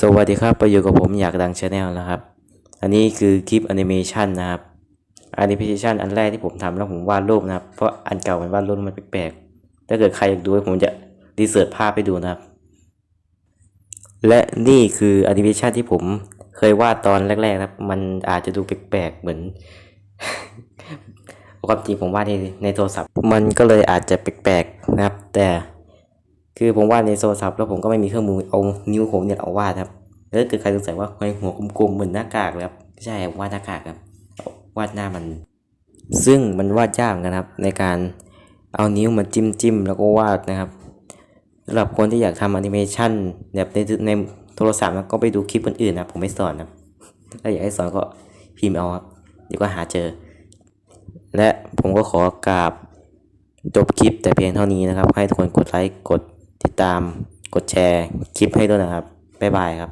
สวัสดีครับไปอยู่กับผมอยากดังชาแนลนะครับ อันนี้คือคลิปแอนิเมชันนะครับแอนิเมชันอันแรกที่ผมทำแล้วผมวาดรูปนะครับ เพราะอันเก่ามันวาดรูปมันแปลกๆ ถ้าเกิดใครอยากดูผมจะรีเสิร์ชภาพให้ดูนะครับ และนี่คือแอนิเมชันที่ผมเคยวาดตอนแรกๆนะครับ มันอาจจะดูแปลกๆ เหมือนความจริงผมวาดในในโทรศัพท์ มันก็เลยอาจจะแปลกๆนะครับ แต่ คือผมวาดในโทรศัพท์แล้วผมก็ไม่มีเครื่องมือเอานิ้วผมเนี่ยเอาวาดครับแล้วเกิดใครสงสัยว่าทำไมหัวกลมๆเหมือนหน้ากากครับใช่วาดหน้ากากครับวาดหน้ามัน ซึ่งมันวาดยากเหมือนกันครับ ในการเอานิ้วมาจิ้มจิ้มแล้วก็วาดนะครับสำหรับคนที่อยากทำแอนิเมชันแบบในในโทรศัพท์ก็ไปดูคลิปอื่นนะผมไม่สอนนะถ้าอยากให้สอนก็พิมพ์เอาครับเดี๋ยวก็หาเจอ และผมก็ขอกราบจบคลิปแต่เพียงเท่านี้นะครับ ให้ทุกคนกดไลค์กด ติดตามกดแชร์คลิปให้ด้วยนะครับ บ๊ายบายครับ